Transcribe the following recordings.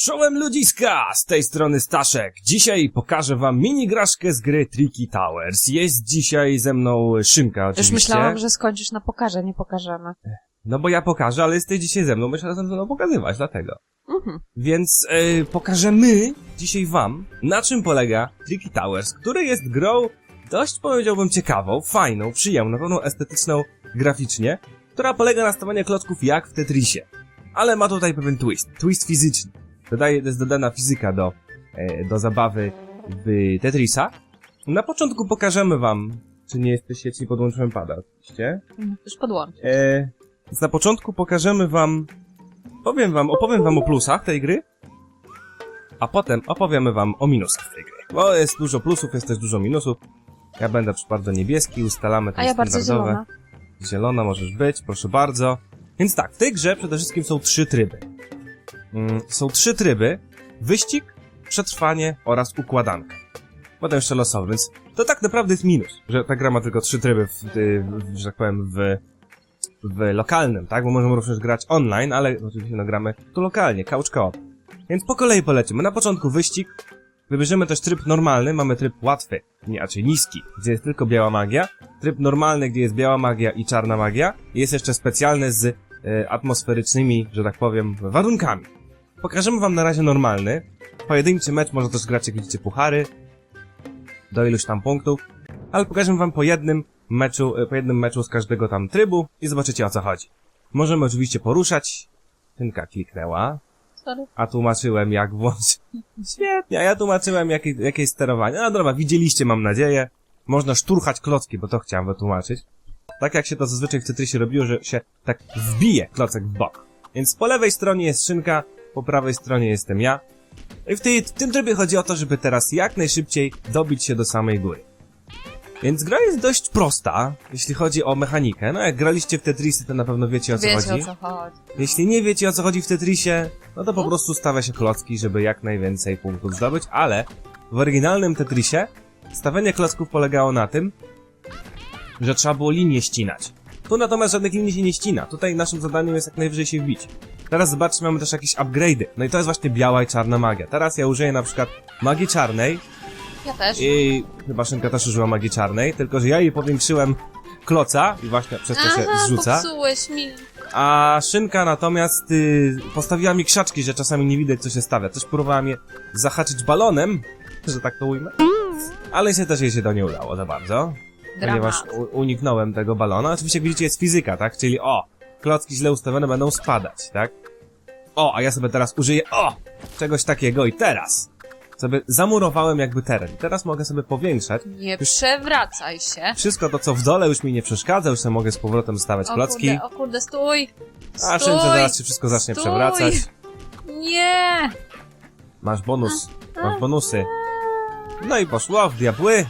Czołem ludziska! Z tej strony Staszek. Dzisiaj pokażę wam minigraszkę z gry Tricky Towers. Jest dzisiaj ze mną Szynka Już oczywiście. myślałam, że skończysz na pokaże, nie pokażemy. No bo ja pokażę, ale jesteś dzisiaj ze mną, myślę, że ze mną pokazywać, dlatego. Mhm. Więc e, pokażemy dzisiaj wam, na czym polega Tricky Towers, który jest grą dość, powiedziałbym, ciekawą, fajną, przyjemną, pełną estetyczną graficznie, która polega na stawianiu klocków jak w Tetrisie. Ale ma tutaj pewien twist, twist fizyczny. Dodaje, jest dodana fizyka do, e, do zabawy w Tetrisa. Na początku pokażemy wam, czy nie jesteście, czy nie podłączyłem pada, oczywiście. Już podłącz. E, więc na początku pokażemy wam, powiem wam, opowiem wam o plusach tej gry, a potem opowiemy wam o minusach tej gry. Bo jest dużo plusów, jest też dużo minusów. Ja będę bardzo niebieski, ustalamy te ja standardowe. zielona. Zielona możesz być, proszę bardzo. Więc tak, w tej grze przede wszystkim są trzy tryby. Mm, są trzy tryby. Wyścig, przetrwanie oraz układanka. Potem jeszcze losowy, więc to tak naprawdę jest minus, że ta gra ma tylko trzy tryby, w, y, w, że tak powiem, w, w lokalnym, tak? Bo możemy również grać online, ale oczywiście no gramy tu lokalnie, couch co Więc po kolei polecimy. Na początku wyścig, wybierzemy też tryb normalny, mamy tryb łatwy, nie, raczej niski, gdzie jest tylko biała magia, tryb normalny, gdzie jest biała magia i czarna magia, i jest jeszcze specjalny z e, atmosferycznymi, że tak powiem, warunkami. Pokażemy wam na razie normalny. Pojedynczy mecz może też grać jak widzicie puchary, do iluś tam punktów, ale pokażemy wam po jednym meczu, e, po jednym meczu z każdego tam trybu i zobaczycie o co chodzi. Możemy oczywiście poruszać. Tynka kliknęła, Sorry. a tłumaczyłem jak włączyć. Świetnie, a ja tłumaczyłem jakie, jakie jest sterowanie. No dobra, widzieliście mam nadzieję. Można szturchać klocki, bo to chciałem wytłumaczyć. Tak jak się to zazwyczaj w Tetrisie robiło, że się tak wbije klocek w bok. Więc po lewej stronie jest szynka, po prawej stronie jestem ja. I w, tej, w tym trybie chodzi o to, żeby teraz jak najszybciej dobić się do samej góry. Więc gra jest dość prosta, jeśli chodzi o mechanikę. No jak graliście w Tetrisy, to na pewno wiecie o co Wiecie chodzi. o co chodzi. Jeśli nie wiecie o co chodzi w Tetrisie, no to po prostu stawia się klocki, żeby jak najwięcej punktów zdobyć, ale w oryginalnym Tetrisie stawianie klocków polegało na tym, że trzeba było linię ścinać. Tu natomiast żadnych linii się nie ścina. Tutaj naszym zadaniem jest jak najwyżej się wbić. Teraz zobaczcie, mamy też jakieś upgrade'y. No i to jest właśnie biała i czarna magia. Teraz ja użyję na przykład magii czarnej Ja też. i chyba Szynka też użyła magii czarnej, tylko że ja jej powiększyłem kloca i właśnie przez to się Aha, zrzuca. popsułeś mi. A szynka natomiast y, postawiła mi krzaczki, że czasami nie widać co się stawia. Też próbowałem je zahaczyć balonem, że tak to ujmę. Ale się też jej się to nie udało za bardzo. Ponieważ Dramat. u- uniknąłem tego balona. Oczywiście jak widzicie jest fizyka, tak? Czyli o, klocki źle ustawione będą spadać, tak? O, a ja sobie teraz użyję, o, czegoś takiego i teraz sobie zamurowałem jakby teren. Teraz mogę sobie powiększać. Nie przewracaj się. Wszystko to, co w dole już mi nie przeszkadza, już sobie mogę z powrotem stawiać O klocki. kurde, o kurde, stój. A Stój. szynce zaraz się wszystko zacznie Stój. przewracać. Nie. Masz bonus. Masz bonusy. No i poszło w diabły.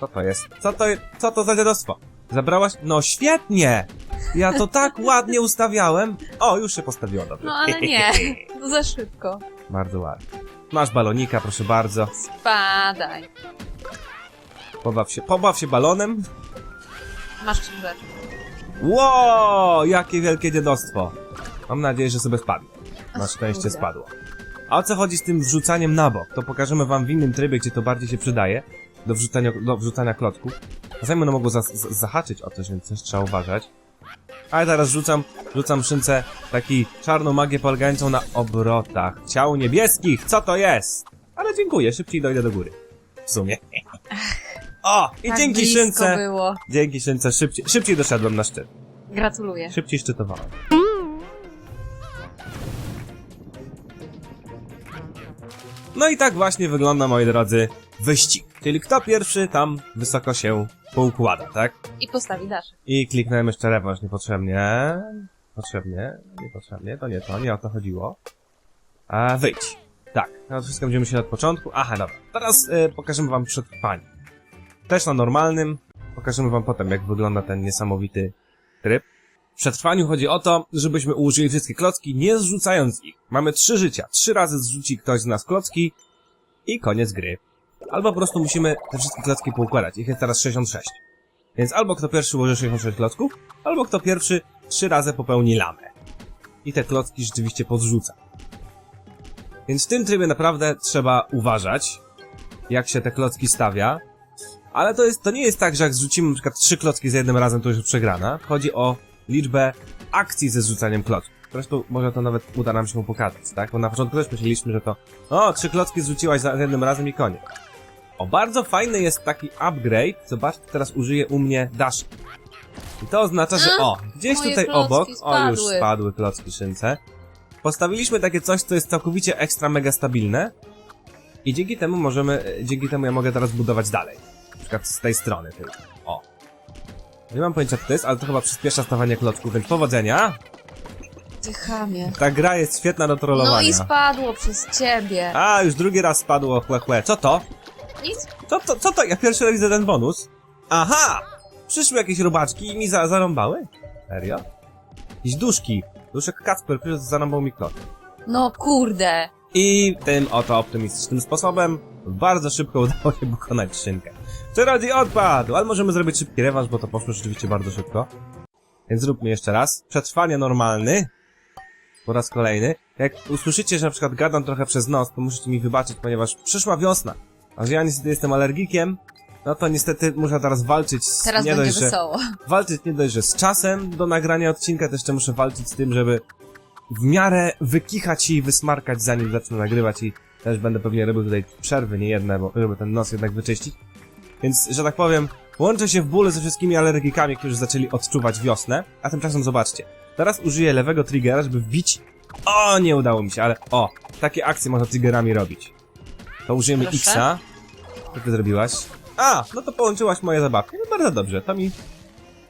Co to jest? Co to, co to za dziadostwo? Zabrałaś? No świetnie! Ja to tak ładnie ustawiałem. O, już się postawiło dobrze. No ale nie. To za szybko. Bardzo ładnie. Masz balonika, proszę bardzo. Spadaj. Pobaw się, pobaw się balonem. Masz książeczkę. Ło, jakie wielkie dziadostwo. Mam nadzieję, że sobie spadło. Na szczęście spadło. A o co chodzi z tym wrzucaniem na bok? To pokażemy wam w innym trybie, gdzie to bardziej się przydaje. Do wrzucania, do wrzucania klocków. Czasami one mogą za, za, zahaczyć o coś, więc też trzeba uważać. Ale teraz rzucam, rzucam szynce taki czarną magię polegającą na obrotach ciał niebieskich. Co to jest? Ale dziękuję, szybciej dojdę do góry. W sumie. O! I tak dzięki blisko szynce, było. dzięki szynce szybciej, szybciej doszedłem na szczyt. Gratuluję. Szybciej szczytowałem. No i tak właśnie wygląda, moi drodzy, wyścig. Czyli kto pierwszy tam wysoko się poukłada, tak? I postawi daszek. I kliknąłem jeszcze rewanż niepotrzebnie. Potrzebnie, niepotrzebnie, to nie to, nie o to chodziło. A wyjdź. Tak, no wszystko będziemy się od początku. Aha, dobra. Teraz e, pokażemy wam przetrwanie. Też na normalnym. Pokażemy wam potem, jak wygląda ten niesamowity tryb. W przetrwaniu chodzi o to, żebyśmy użyli wszystkie klocki, nie zrzucając ich. Mamy trzy życia. Trzy razy zrzuci ktoś z nas klocki i koniec gry. Albo po prostu musimy te wszystkie klocki poukładać. Ich jest teraz 66. Więc albo kto pierwszy ułoży 66 klocków, albo kto pierwszy trzy razy popełni lamę. I te klocki rzeczywiście podrzuca. Więc w tym trybie naprawdę trzeba uważać, jak się te klocki stawia. Ale to, jest, to nie jest tak, że jak zrzucimy na przykład trzy klocki za jednym razem, to już przegrana. Chodzi o liczbę akcji ze zrzucaniem klocków. Zresztą może to nawet uda nam się pokazać, tak? Bo na początku też myśleliśmy, że to o, trzy klocki zrzuciłaś za jednym razem i koniec. O, bardzo fajny jest taki upgrade. Zobaczcie, teraz użyję u mnie dash. I to oznacza, że o, gdzieś moje tutaj klocki obok, o już spadły. spadły klocki szynce. Postawiliśmy takie coś, co jest całkowicie ekstra mega stabilne. I dzięki temu możemy, e, dzięki temu ja mogę teraz budować dalej. Na przykład z tej strony tylko. O. Nie mam pojęcia co to jest, ale to chyba przyspiesza stawanie klocków, więc powodzenia. Ty chamie. Ta gra jest świetna do No trollowania. i spadło przez ciebie. A, już drugi raz spadło, chłe, chłe. Co to? Nic. Co to, co to? Ja pierwszy raz widzę ten bonus. Aha! Przyszły jakieś robaczki i mi za, zarąbały? Serio? Jakieś duszki. Duszek Kacper, który zarąbał mi klot. No kurde. I tym oto optymistycznym sposobem bardzo szybko udało się pokonać szynkę. Czarodziej odpadł, ale możemy zrobić szybki rewanż, bo to poszło rzeczywiście bardzo szybko. Więc zróbmy jeszcze raz. Przetrwanie normalny. Po raz kolejny. Jak usłyszycie, że na przykład gadam trochę przez nos, to musicie mi wybaczyć, ponieważ przyszła wiosna. A że ja niestety jestem alergikiem, no to niestety muszę teraz walczyć z Teraz nie będzie dość, że walczyć nie dość, że z czasem do nagrania odcinka, to jeszcze muszę walczyć z tym, żeby w miarę wykichać i wysmarkać zanim zacznę nagrywać i też będę pewnie robił tutaj przerwy, nie jedne, bo żeby ten nos jednak wyczyścić. Więc, że tak powiem, łączę się w bóle ze wszystkimi alergikami, którzy zaczęli odczuwać wiosnę, a tymczasem zobaczcie. Teraz użyję lewego triggera, żeby wbić... O, nie udało mi się, ale o, takie akcje można triggerami robić. To użyjemy Proszę. Xa. Co ty zrobiłaś? A, no to połączyłaś moje zabawki. No bardzo dobrze, to mi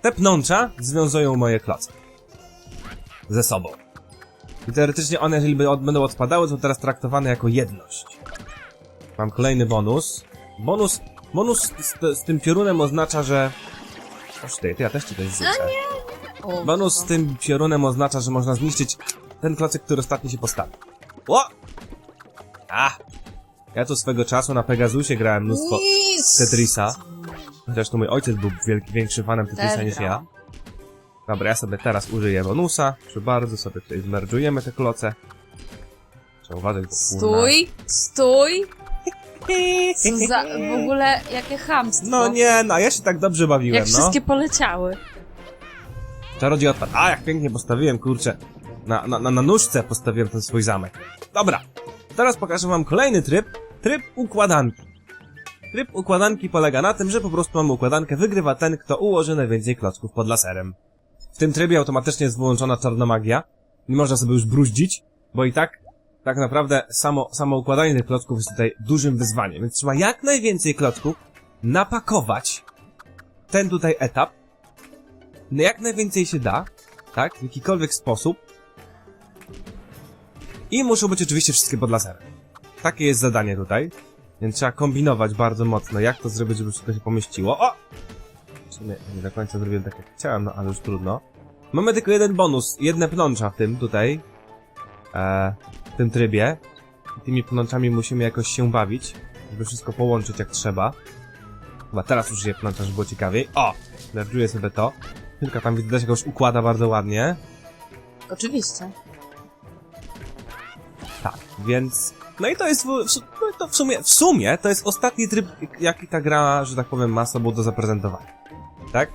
te pnącza związują moje kloce. Ze sobą. I teoretycznie one, jeżeli będą odpadały, są teraz traktowane jako jedność. Mam kolejny bonus. Bonus, bonus z, z tym piorunem oznacza, że... Oż ty, ty, ja też ci coś rzucę. O, Bonus z tym piorunem oznacza, że można zniszczyć ten klocek, który ostatnio się postawi. O! A! Ja tu swego czasu na Pegasusie grałem mnóstwo Nic. Tetrisa. Zresztą mój ojciec był wielki, większy fanem Tetrisa niż ja. Dobra, ja sobie teraz użyję bonusa. Proszę bardzo, sobie tutaj zmerdżujemy te kloce. Trzeba uważać, bo kurna. Stój, stój. Co za, w ogóle, jakie chamstwo. No nie, no ja się tak dobrze bawiłem, Jak no. wszystkie poleciały. Czarodziej odpadł. A, jak pięknie postawiłem, kurczę. Na, na, na, na nóżce postawiłem ten swój zamek. Dobra. Teraz pokażę wam kolejny tryb. Tryb układanki. Tryb układanki polega na tym, że po prostu mamy układankę, wygrywa ten, kto ułoży najwięcej klocków pod laserem. W tym trybie automatycznie jest wyłączona czarna magia. Nie można sobie już bruździć, bo i tak, tak naprawdę samo, samo układanie tych klocków jest tutaj dużym wyzwaniem. Więc trzeba jak najwięcej klocków napakować ten tutaj etap, no jak najwięcej się da, tak, w jakikolwiek sposób. I muszą być oczywiście wszystkie pod laserem. Takie jest zadanie tutaj. Więc trzeba kombinować bardzo mocno, jak to zrobić, żeby wszystko się pomieściło. O! Sumie nie do końca zrobiłem tak, jak chciałem, no ale już trudno. Mamy tylko jeden bonus, jedne pnącza w tym tutaj. E, w tym trybie. Tymi pnączami musimy jakoś się bawić, żeby wszystko połączyć jak trzeba. Chyba teraz użyję pnącza, żeby było ciekawiej. O! Lerduję sobie to. Tylko tam widać, jak już układa bardzo ładnie. Oczywiście. Tak, więc... No i to jest no to w sumie, w sumie to jest ostatni tryb, jaki ta gra, że tak powiem, ma sobą do zaprezentowania. Tak?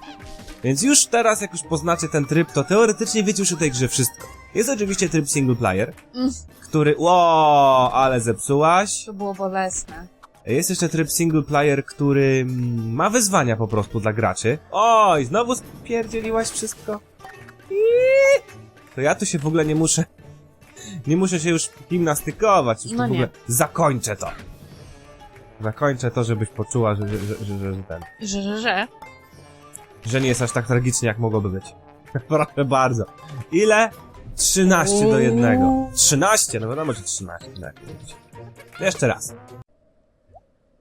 Więc już teraz, jak już poznacie ten tryb, to teoretycznie wiecie już o tej grze wszystko. Jest oczywiście tryb single player, Mm. który... Ło, ale zepsułaś. To było bolesne. Jest jeszcze tryb single player, który mm, ma wyzwania po prostu dla graczy. Oj, znowu spierdzieliłaś wszystko. Iii. To ja tu się w ogóle nie muszę... Nie muszę się już gimnastykować, już No to w nie. ogóle zakończę to. Zakończę to, żebyś poczuła, że, że, że, że, że ten... Że, że, że. Że nie jest aż tak tragicznie, jak mogłoby być. Proszę bardzo. Ile? 13 do jednego. Uuu. 13, no wiadomo, że 13. No, jak mówić. Jeszcze raz.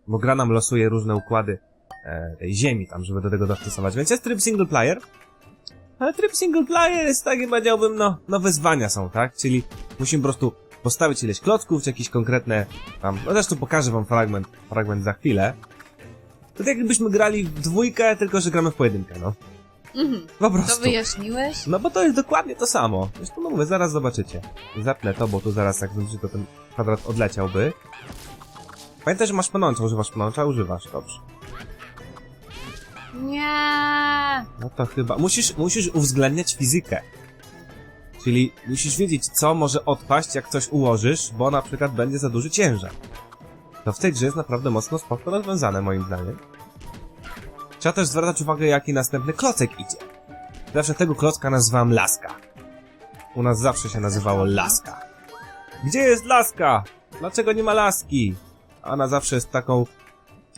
Bo gra nam losuje różne układy e, ziemi tam, żeby do tego dostosować. Więc jest tryb single player. Ale tryb single player jest takim, powiedziałbym, no, no wyzwania są, tak? Czyli musimy po prostu postawić ileś klocków, czy jakieś konkretne tam, no zresztą pokażę wam fragment, fragment za chwilę. To tak jakbyśmy grali w dwójkę, tylko że gramy w pojedynkę, no. Mhm. Po To prostu. wyjaśniłeś? No bo to jest dokładnie to samo. Zresztą no mówię, zaraz zobaczycie. Zapnę to, bo tu zaraz jak zobaczycie, to ten kwadrat odleciałby. Pamiętaj, że masz pnącza, używasz pnącza, używasz, dobrze. Nie. No to chyba. Musisz, musisz uwzględniać fizykę. Czyli musisz wiedzieć, co może odpaść, jak coś ułożysz, bo na przykład będzie za duży ciężar. To w tej grze jest naprawdę mocno spoko rozwiązane, moim zdaniem. Trzeba też zwracać uwagę, jaki następny klocek idzie. Zawsze tego klocka nazywam Laska. U nas zawsze się nazywało Laska. Gdzie jest Laska? Dlaczego nie ma Laski? Ona zawsze jest taką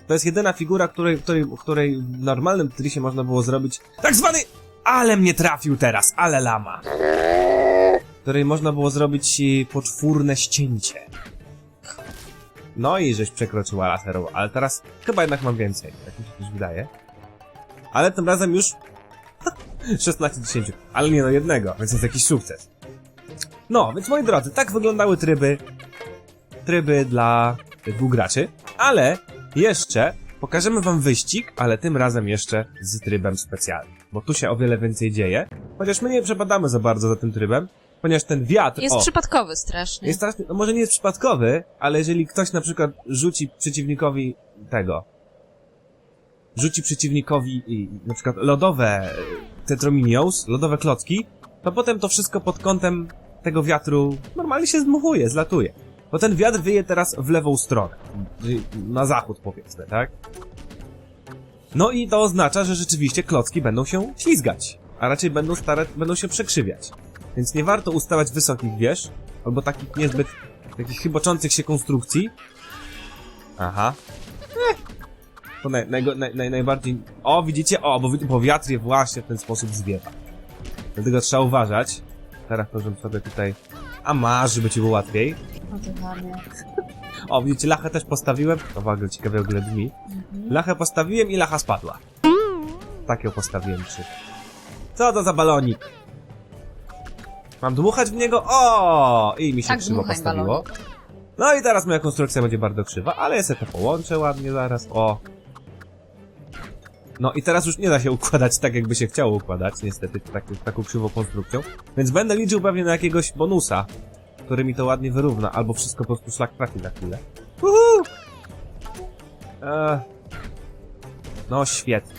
to jest jedyna figura, której, której, której w normalnym Tetrisie można było zrobić tak zwany ale mnie trafił teraz, ale lama. Której można było zrobić e, poczwórne ścięcie. No i żeś przekroczyła laserową, ale teraz chyba jednak mam więcej, tak mi się też wydaje. Ale tym razem już 16 10, ale nie no jednego, więc jest jakiś sukces. No, więc moi drodzy, tak wyglądały tryby tryby dla dwóch graczy, ale jeszcze pokażemy wam wyścig, ale tym razem jeszcze z trybem specjalnym, bo tu się o wiele więcej dzieje, chociaż my nie przepadamy za bardzo za tym trybem, ponieważ ten wiatr, Jest o, przypadkowy strasznie. jest strasznie, no może nie jest przypadkowy, ale jeżeli ktoś na przykład rzuci przeciwnikowi tego, rzuci przeciwnikowi i, na przykład lodowe y, Tetrominions, lodowe klocki, to potem to wszystko pod kątem tego wiatru normalnie się zdmuchuje, zlatuje. Bo ten wiatr wieje teraz w lewą stronę, na zachód powiedzmy, tak? No i to oznacza, że rzeczywiście klocki będą się ślizgać, a raczej będą starać, będą się przekrzywiać. Więc nie warto ustawać wysokich wież, albo takich niezbyt, takich chyboczących się konstrukcji. Aha. Eh. To naj, najgo- naj, naj, najbardziej... O, widzicie? O, bo, bo wiatr je właśnie w ten sposób zwiewa. Dlatego trzeba uważać. Teraz to, sobie tutaj... A masz, żeby ci było łatwiej. O, widzicie, lachę też postawiłem. To w ogóle ciekawe ogóle brzmi. Mhm. Lachę postawiłem i lacha spadła. Tak ją postawiłem przy. Co to za balonik? Mam dmuchać w niego? O! I mi się Tak, krzywo dmuchaj postawiło. balonik. No i teraz moja konstrukcja będzie bardzo krzywa, ale ja sobie to połączę ładnie zaraz. O! No i teraz już nie da się układać tak, jakby się chciało układać, niestety, tak, taką krzywą konstrukcją. Więc będę liczył pewnie na jakiegoś bonusa, który mi to ładnie wyrówna, albo wszystko po prostu szlak trafi na chwilę. Uhu! Eee. No świetnie.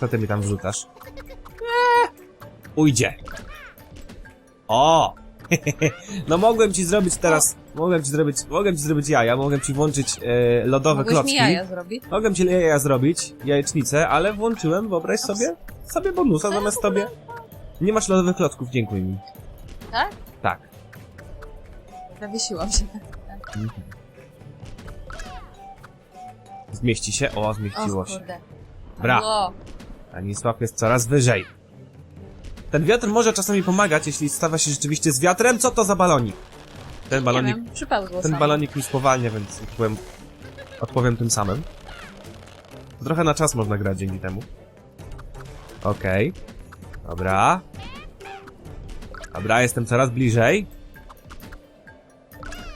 Co ty mi tam wrzucasz? Eee. Ujdzie. O! no mogłem ci zrobić teraz, mogłem ci zrobić, mogłem ci zrobić jaja, mogłem ci włączyć e, lodowe Mogłeś klocki. mi jaja zrobić? Mogłem ci jaja zrobić, jajecznicę, ale włączyłem, wyobraź sobie, sobie bonusa zamiast tobie. Nie masz lodowych klocków, dziękuj mi. Tak? Tak. Zawiesiłam się. Zmieści się? O, zmieściło O się. kurde. Bra. O, Anisław jest coraz wyżej. Ten wiatr może czasami pomagać, jeśli stawia się rzeczywiście z wiatrem. Co to za balonik? Ten nie balonik, wiem, przypełzło ten balonik mi spowalnia, więc odpowiem, odpowiem tym samym. Trochę na czas można grać dzięki temu. Okej. Dobra. Dobra, jestem coraz bliżej.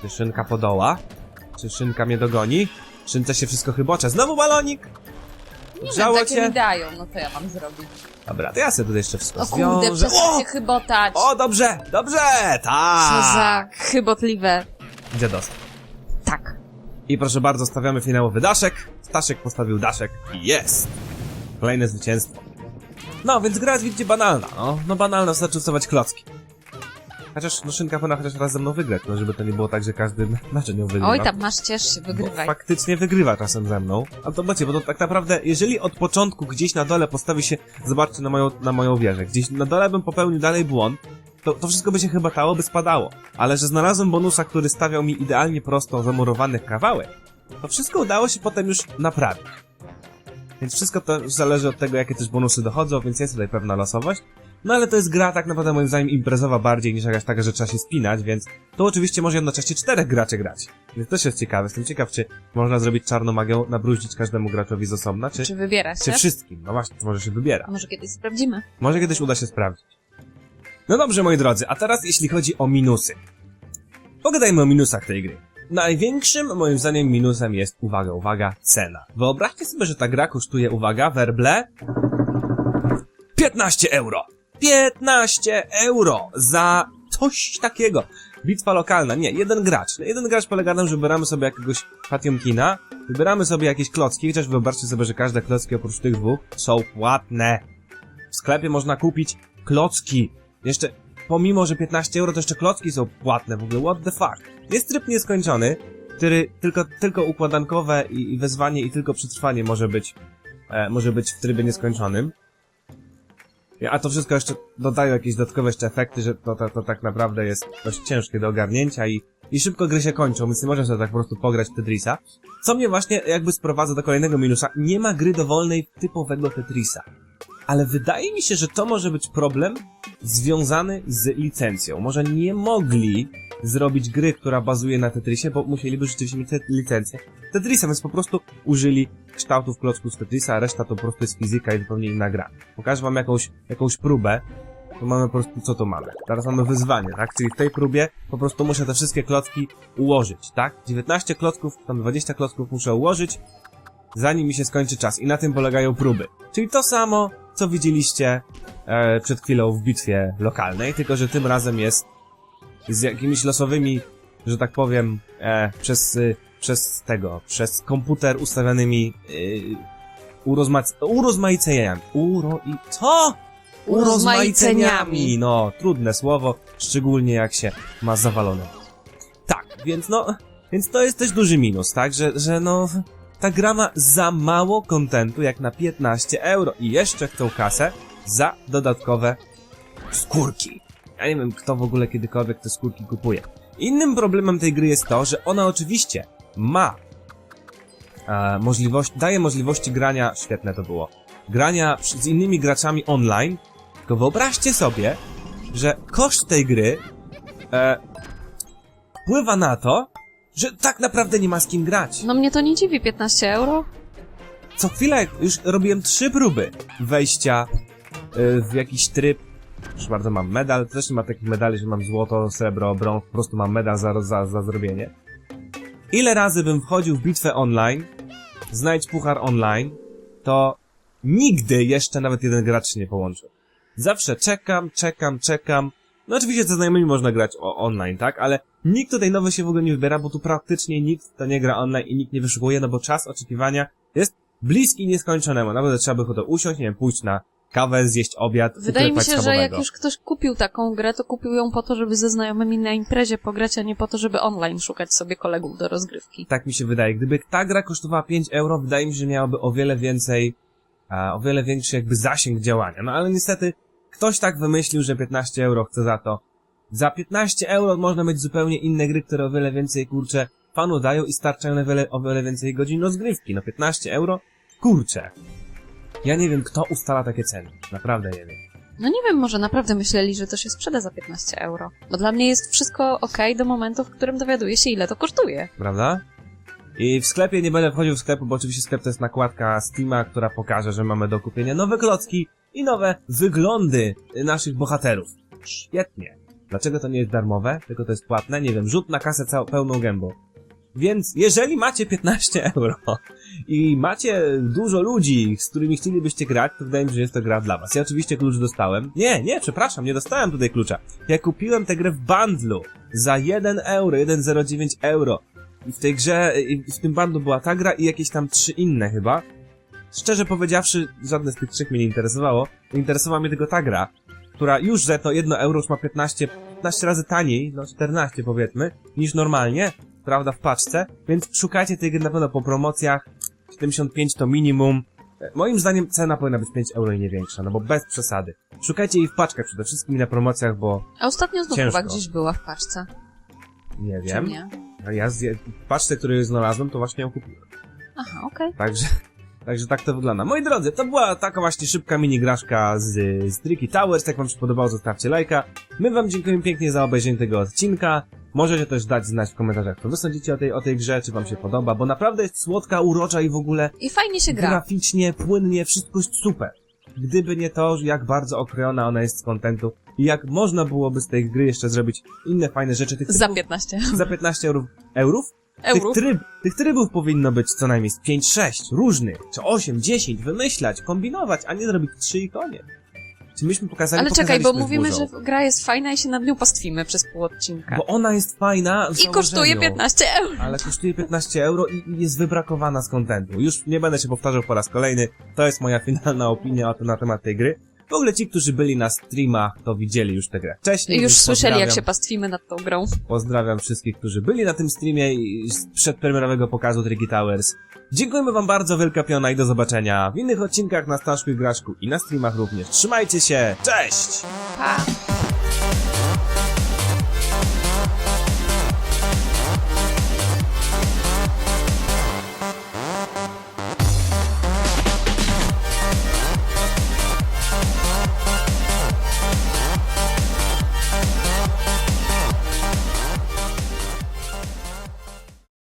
Czy szynka podoła? Czy szynka mnie dogoni? Szynce się wszystko chybocze. Znowu balonik! Nie Grzało wiem, takie cię? mi dają, no to ja mam zrobić. Dobra, to ja sobie tutaj jeszcze wszystko O kurde, zwiążę. przestań się chybotać. O, dobrze, dobrze, Co tak. za chybotliwe. Dziadostwo. Tak. I proszę bardzo, stawiamy finałowy daszek. Staszek postawił daszek i jest. Kolejne zwycięstwo. No, więc gra jest, widzicie, banalna, no. No banalna, wystarczy stosować klocki. Chociaż, no szynka powinna chociaż raz ze mną wygrać, no żeby to nie było tak, że każdy znaczy nią wygrywa. Oj, tam masz, ciesz się, Bo wygrywaj. faktycznie wygrywa czasem ze mną. A to wiecie, bo to tak naprawdę, jeżeli od początku gdzieś na dole postawi się, zobaczcie na moją, na moją wieżę, gdzieś na dole bym popełnił dalej błąd, to, to wszystko by się chyba tało, by spadało. Ale że znalazłem bonusa, który stawiał mi idealnie prosto zamurowany kawałek, to wszystko udało się potem już naprawić. Więc wszystko to zależy od tego, jakie też bonusy dochodzą, więc jest tutaj pewna losowość. No ale to jest gra tak naprawdę moim zdaniem imprezowa bardziej niż jakaś taka, że trzeba się spinać, więc tu oczywiście może jednocześnie czterech graczy grać. Więc to też jest ciekawe. Jestem ciekaw, czy można zrobić czarną magią, nabruździć każdemu graczowi z osobna, czy, Czy wybierasz czy się? wszystkim. No właśnie, to może się wybiera. Może kiedyś sprawdzimy. Może kiedyś uda się sprawdzić. No dobrze, moi drodzy, a teraz jeśli chodzi o minusy. Pogadajmy o minusach tej gry. Największym, moim zdaniem, minusem jest, uwaga, uwaga, cena. Wyobraźcie sobie, że ta gra kosztuje, uwaga, werble... 15 euro! 15 euro za coś takiego. Bitwa lokalna, nie, jeden gracz. Jeden gracz polega na tym, że wybieramy sobie jakiegoś Patiomkina, wybieramy sobie jakieś klocki, chociaż wyobraźcie sobie, że każde klocki oprócz tych dwóch są płatne. W sklepie można kupić klocki. Jeszcze, pomimo, że 15 euro, to jeszcze klocki są płatne. W ogóle, what the fuck? Jest tryb nieskończony, który tylko, tylko układankowe i, i wezwanie i tylko przetrwanie może być, e, może być w trybie nieskończonym. A to wszystko jeszcze dodają jakieś dodatkowe jeszcze efekty, że to, to, to tak naprawdę jest dość ciężkie do ogarnięcia i, i szybko gry się kończą, więc nie można sobie tak po prostu pograć w Tetrisa. Co mnie właśnie jakby sprowadza do kolejnego minusa. Nie ma gry dowolnej typowego Tetrisa. Ale wydaje mi się, że to może być problem związany z licencją. Może nie mogli zrobić gry, która bazuje na Tetrisie, bo musieliby rzeczywiście mieć licencję Tetrisa, więc po prostu użyli kształtów klocków z Tetrisa, reszta to po prostu jest fizyka i zupełnie inna gra. Pokażę wam jakąś, jakąś próbę. Tu mamy po prostu, co tu mamy? Teraz mamy wyzwanie, tak? Czyli w tej próbie po prostu muszę te wszystkie klocki ułożyć, tak? 19 klocków, tam 20 klocków muszę ułożyć, zanim mi się skończy czas. I na tym polegają próby. Czyli to samo, co widzieliście e, przed chwilą w bitwie lokalnej, tylko że tym razem jest z jakimiś losowymi, że tak powiem, e, przez, y, przez tego, przez komputer ustawianymi y, urozmac urozmaiceniami. Uro i co? Urozmaiceniami. No, trudne słowo, szczególnie jak się ma zawalone. Tak, więc no, więc to jest też duży minus, tak, że, że no, ta gra ma za mało kontentu jak na 15 euro i jeszcze chcą kasę za dodatkowe skórki. Ja nie wiem, kto w ogóle kiedykolwiek te skórki kupuje. Innym problemem tej gry jest to, że ona oczywiście ma e, możliwość, daje możliwości grania, świetne to było, grania z innymi graczami online, tylko wyobraźcie sobie, że koszt tej gry e, wpływa na to, że tak naprawdę nie ma z kim grać. No mnie to nie dziwi, 15 euro? Co chwilę już robiłem trzy próby wejścia y, w jakiś tryb. Proszę bardzo, mam medal. Też nie ma takich medali, że mam złoto, srebro, brąz. Po prostu mam medal za, za, za zrobienie. Ile razy bym wchodził w bitwę online, znajdź puchar online, to nigdy jeszcze nawet jeden gracz się nie połączył. Zawsze czekam, czekam, czekam. No oczywiście ze znajomymi można grać o, online, tak? Ale nikt tutaj nowy się w ogóle nie wybiera, bo tu praktycznie nikt to nie gra online i nikt nie wyszukuje, no bo czas oczekiwania jest bliski nieskończonemu. Nawet trzeba by to usiąść, nie wiem, pójść na kawę, zjeść obiad, Wydaje mi się, że schabowego. jak już ktoś kupił taką grę, to kupił ją po to, żeby ze znajomymi na imprezie pograć, a nie po to, żeby online szukać sobie kolegów do rozgrywki. Tak mi się wydaje. Gdyby ta gra kosztowała 5 euro, wydaje mi się, że miałaby o wiele więcej, a, o wiele większy jakby zasięg działania. No ale niestety, ktoś tak wymyślił, że 15 euro chce za to. Za 15 euro można mieć zupełnie inne gry, które o wiele więcej, kurczę, panu dają i starczają na wiele, o wiele więcej godzin rozgrywki. No 15 euro? Kurczę. Ja nie wiem, kto ustala takie ceny. Naprawdę nie wiem. No nie wiem, może naprawdę myśleli, że to się sprzeda za 15 euro. Bo dla mnie jest wszystko ok do momentu, w którym dowiaduję się, ile to kosztuje. prawda? I w sklepie nie będę wchodził w sklepu, bo oczywiście sklep to jest nakładka Steama, która pokaże, że mamy do kupienia nowe klocki i nowe wyglądy naszych bohaterów. Świetnie. Dlaczego to nie jest darmowe, tylko to jest płatne? Nie wiem, rzut na kasę całą pełną gębą. Więc jeżeli macie 15 euro i macie dużo ludzi, z którymi chcielibyście grać, to wydaje mi się, że jest to gra dla was. Ja oczywiście klucz dostałem. Nie, nie, przepraszam, nie dostałem tutaj klucza. Ja kupiłem tę grę w bundlu za 1 euro, 1,09 euro. I w tej grze, w tym bundlu była ta gra i jakieś tam trzy inne chyba. Szczerze powiedziawszy, żadne z tych trzech mnie nie interesowało. Interesowała mnie tylko ta gra, która już za to 1 euro już ma 15, 15 razy taniej, no 14 powiedzmy, niż normalnie, prawda, w paczce. Więc szukajcie tej gry na pewno po promocjach. 75 to minimum. E, Moim zdaniem cena powinna być 5 euro i nie większa, no bo bez przesady. Szukajcie jej w paczkach przede wszystkim na promocjach, bo A ostatnio znów Ciężko. chyba gdzieś była w paczce. nie Czy wiem. nie? A ja zje... w paczce, którą już znalazłem, to właśnie ją kupiłem. Aha, okej. Także, także tak to wygląda. Moi drodzy, to była taka właśnie szybka mini graszka z, z Tricky Towers. Jak wam się podobało, zostawcie lajka. My wam dziękujemy pięknie za obejrzenie tego odcinka. Możecie też dać znać w komentarzach, co wy sądzicie o tej, o tej grze, czy wam się podoba, bo naprawdę jest słodka, urocza i w ogóle I fajnie się gra. graficznie, płynnie, wszystko jest super. Gdyby nie to, jak bardzo okrojona ona jest z kontentu i jak można byłoby z tej gry jeszcze zrobić inne fajne rzeczy. Tych Za trybów- 15 za 15 eurów. Eurów? euro. Tych, tryb, tych trybów powinno być co najmniej z 5-6 różnych, czy 8, 10, wymyślać, kombinować, a nie zrobić 3 i koniec. Czy myśmy pokazali, Ale czekaj, bo mówimy, że gra jest fajna i się nad nią pastwimy przez pół odcinka. Bo ona jest fajna w I kosztuje założeniu, 15 euro. Ale kosztuje 15 euro i i jest wybrakowana z kontentu. Już nie będę się powtarzał po raz kolejny. To jest moja finalna opinia na temat tej gry. W ogóle ci, którzy byli na streamach, to widzieli już tę grę wcześniej. Już słyszeli, jak się pastwimy nad tą grą. Pozdrawiam wszystkich, którzy byli na tym streamie i z przedpremierowego pokazu Tricky Towers. Dziękujemy wam bardzo, wielka piona i do zobaczenia w innych odcinkach na Staszku i Graszku i na streamach również. Trzymajcie się, cześć! Pa!